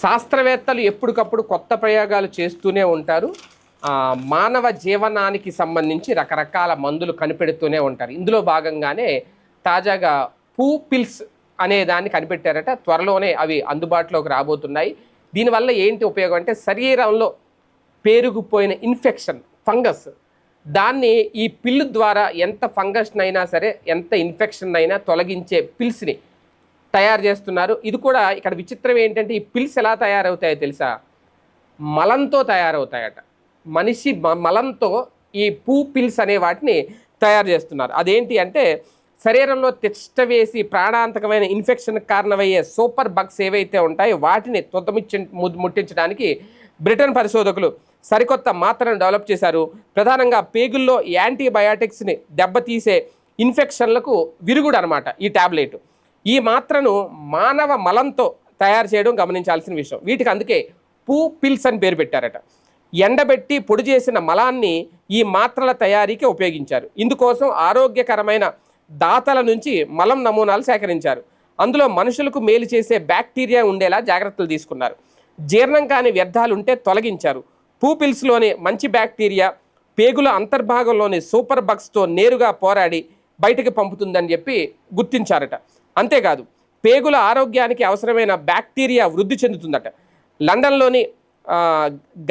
శాస్త్రవేత్తలు ఎప్పటికప్పుడు కొత్త ప్రయోగాలు చేస్తూనే ఉంటారు. మానవ జీవనానికి సంబంధించి రకరకాల మందులు కనిపెడుతూనే ఉంటారు. ఇందులో భాగంగానే తాజాగా పూ పిల్స్ అనే దాన్ని కనిపెట్టారట. త్వరలోనే అవి అందుబాటులోకి రాబోతున్నాయి. దీనివల్ల ఏంటి ఉపయోగం అంటే శరీరంలో పేరుకుపోయిన ఇన్ఫెక్షన్ ఫంగస్ దాన్ని ఈ పిల్లు ద్వారా ఎంత ఫంగస్నైనా అయినా సరే ఎంత ఇన్ఫెక్షన్ అయినా తొలగించే పిల్స్ని తయారు చేస్తున్నారు. ఇది కూడా ఇక్కడ విచిత్రం ఏంటంటే ఈ పిల్స్ ఎలా తయారవుతాయో తెలుసా? మలంతో తయారవుతాయట. మనిషి మ- మలంతో ఈ పూ పిల్స్ అనే వాటిని తయారు చేస్తున్నారు. అదేంటి అంటే శరీరంలో తిష్ట వేసి ప్రాణాంతకమైన ఇన్ఫెక్షన్ కారణమయ్యే సూపర్ బగ్స్ ఏవైతే ఉంటాయో వాటిని తుదముచ్చి ము- ముట్టించడానికి బ్రిటన్ పరిశోధకులు సరికొత్త మాత్రను డెవలప్ చేశారు. ప్రధానంగా పేగుల్లో యాంటీబయాటిక్స్ని దెబ్బతీసే ఇన్ఫెక్షన్లకు విరుగుడు అనమాట ఈ టాబ్లెట్. ఈ మాత్రను మానవ మలంతో తయారు చేయడం గమనించాల్సిన విషయం. వీటికి అందుకే పూ పిల్స్ అని పేరు పెట్టారట. ఎండబెట్టి పొడి చేసిన మలాన్ని ఈ మాత్రల తయారీకి ఉపయోగించారు. ఇందుకోసం ఆరోగ్యకరమైన దాతల నుంచి మలం నమూనాలు సేకరించారు. అందులో మనుషులకు మేలు చేసే బ్యాక్టీరియా ఉండేలా జాగ్రత్తలు తీసుకున్నారు. జీర్ణం కాని వ్యర్థాలు ఉంటే తొలగించారు పూపిల్స్లోని మంచి బ్యాక్టీరియా పేగుల అంతర్భాగంలోని సూపర్ బగ్స్తో నేరుగా పోరాడి బయటకు పంపుతుందని చెప్పి గుర్తించారట. అంతేకాదు పేగుల ఆరోగ్యానికి అవసరమైన బ్యాక్టీరియా వృద్ధి చెందుతుందట. లండన్లోని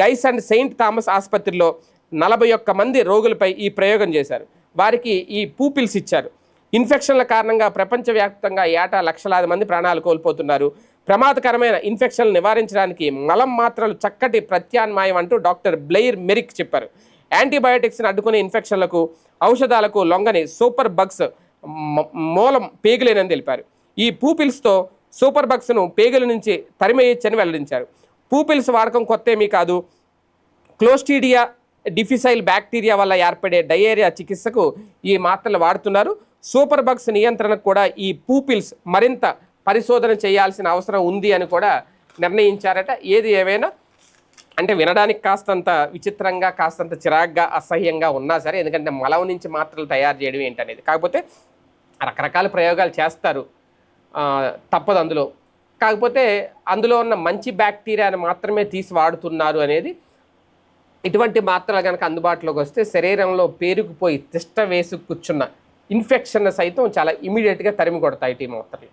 గైస్ అండ్ సెయింట్ థామస్ ఆసుపత్రిలో నలభై ఒక్క మంది రోగులపై ఈ ప్రయోగం చేశారు. వారికి ఈ పూపిల్స్ ఇచ్చారు. ఇన్ఫెక్షన్ల కారణంగా ప్రపంచవ్యాప్తంగా ఏటా లక్షలాది మంది ప్రాణాలు కోల్పోతున్నారు. ప్రమాదకరమైన ఇన్ఫెక్షన్లు నివారించడానికి మలం మాత్రలు చక్కటి ప్రత్యామ్నాయం అంటూ డాక్టర్ బ్లెయిర్ మెరిక్ చెప్పారు. యాంటీబయాటిక్స్ని అడ్డుకునే ఇన్ఫెక్షన్లకు ఔషధాలకు లొంగని సూపర్ బగ్స్ మూలం పేగులేనని తెలిపారు. ఈ పూపిల్స్తో సూపర్ బగ్స్ను పేగుల నుంచి తరిమేయొచ్చని వెల్లడించారు. పూపిల్స్ వాడకం కొత్త ఏమీ కాదు. క్లోస్టీడియా డిఫిసైల్ బ్యాక్టీరియా వల్ల ఏర్పడే డయేరియా చికిత్సకు ఈ మాత్రలు వాడుతున్నారు. సూపర్ బగ్స్ నియంత్రణకు కూడా ఈ పూపిల్స్ మరింత పరిశోధన చేయాల్సిన అవసరం ఉంది అని కూడా నిర్ణయించారట. ఏది ఏమైనా అంటే వినడానికి కాస్తంత విచిత్రంగా కాస్తంత చిరాగ్గా అసహ్యంగా ఉన్నా సరే ఎందుకంటే మలం నుంచి మాత్రలు తయారు చేయడం ఏంటనేది. కాకపోతే రకరకాల ప్రయోగాలు చేస్తారు. తప్పదు అందులో. కాకపోతే అందులో ఉన్న మంచి బ్యాక్టీరియాని మాత్రమే తీసి వాడుతున్నారు అనేది ఇటువంటి మాత్రలు కనుక అందుబాటులోకి వస్తే శరీరంలో పేరుకుపోయి తిష్ట వేసి కూర్చున్న ఇన్ఫెక్షన్ సైతం చాలా ఇమీడియట్గా తరిమి కొడతాయి టీ మాత్రలు